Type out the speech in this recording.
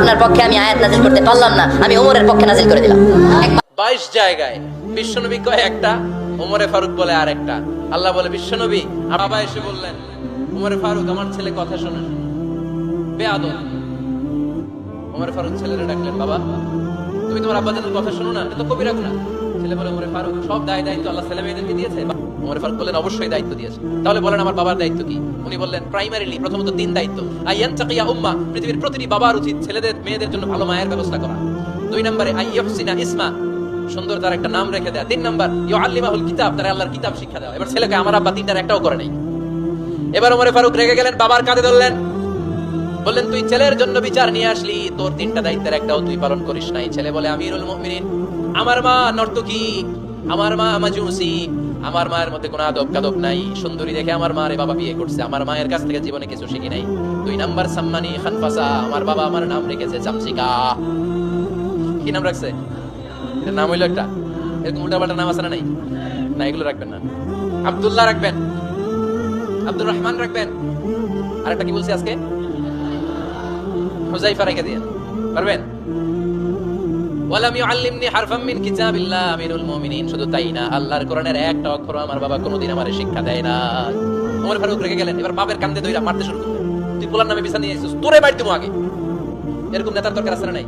আপনার পক্ষে আমি আয়াত নাজিল করতে পারলাম না, আমি ওমরের পক্ষে নাজিল করে দিলাম। বাইশ জায়গায় বিশ্বনবী কয় একটা, ওমরে ফারুক বলে আর একটা। আল্লাহ বলে, বিশ্বনবী বাবা এসে বললেন, ওমরে ফারুক, আমার ছেলে কথা শোনেন। বেয়াদব। ওমরে ফারুক ছেলেরা ডাকলেন, বাবা, তুমি তোমার আব্বাদের কথা শোনো না এটা তো কবিরা গুনাহ ছেলে বলে, ওমরে ফারুক, সব দায় দায়িত্ব আল্লাহ ছেলে মেয়েদেরকে দিয়েছে। ওমরে ফারুক বললেন অবশ্যই দায়িত্ব দিয়েছে। তাহলে বলেন, আমার বাবার দায়িত্ব কি? উনি বললেন প্রাইমারিলি প্রথমত তিন দায়িত্ব। আইয়ান চাকিয়া উম্মা, পৃথিবীর প্রতিটি বাবার উচিত ছেলেদের, মেয়েদের জন্য ভালো মায়ের ব্যবস্থা করা। দুই নম্বরে আইয়ুহসিনা ইসমা। সুন্দর তার একটা নাম রেখে দেয়া। তিন নাম্বার ইউ আল্লিমাহুল কিতাব, তার আল্লাহর কিতাব শিক্ষা দেওয়া। এবার ছেলেকে আমার আব্বা তিনটার একটাও করে নাই। এবার ওমরে ফারুক রেগে গেলেন, বাবার কাঁধে ধরলেন। বললেন, তুই ছেলের জন্য বিচার নিয়ে আসলি। তোর তিনটা দায়িত্বের একটাও তুই পালন করিস নাই। ছেলে বলে, আমিরুল মুমিনিন, আমার মা নর্তকী, আমার মা মাজুসি, আমার মায়ের মধ্যে কোনো আদব কাদব নাই। সুন্দরী দেখে আমার মারে বাবা বিয়ে করছে। আমার মায়ের কাছ থেকে জীবনে কিছু শিখি নাই। দুই নাম্বার সাম্মানি খানফাসা, আমার বাবা আমার নাম রেখেছে চামচিকা কি নাম রাখছে? এটার নাম হইল একটা। এরকম উল্টাপাল্টা নাম আছে না নাই? না, এগুলো রাখবেন না। আব্দুল্লাহ রাখবেন। আব্দুর রহমান রাখবেন। আর একটা কি বলছি আজকে? হুজাইফা রেখে দিয়ে পারবেন? ওয়ালাম ইউআল্লিমনি হারফাম মিন কিতাবিল্লাহ আমিরুল মুমিনিন। শুধু তাই না, আল্লাহর কোরআনের একটা অক্ষর আমার বাবা কোনোদিন আমারে শিক্ষা দেয় না ওমর ফারুক রেখে গেলেন, এবার বাপের কান্দে ধইরা মারতে শুরু করলেন। তুই পোলার নামে বিছানা নিয়ে তোরে বাইর দেবো আগে। এরকম নেতার দরকার আছে নাই?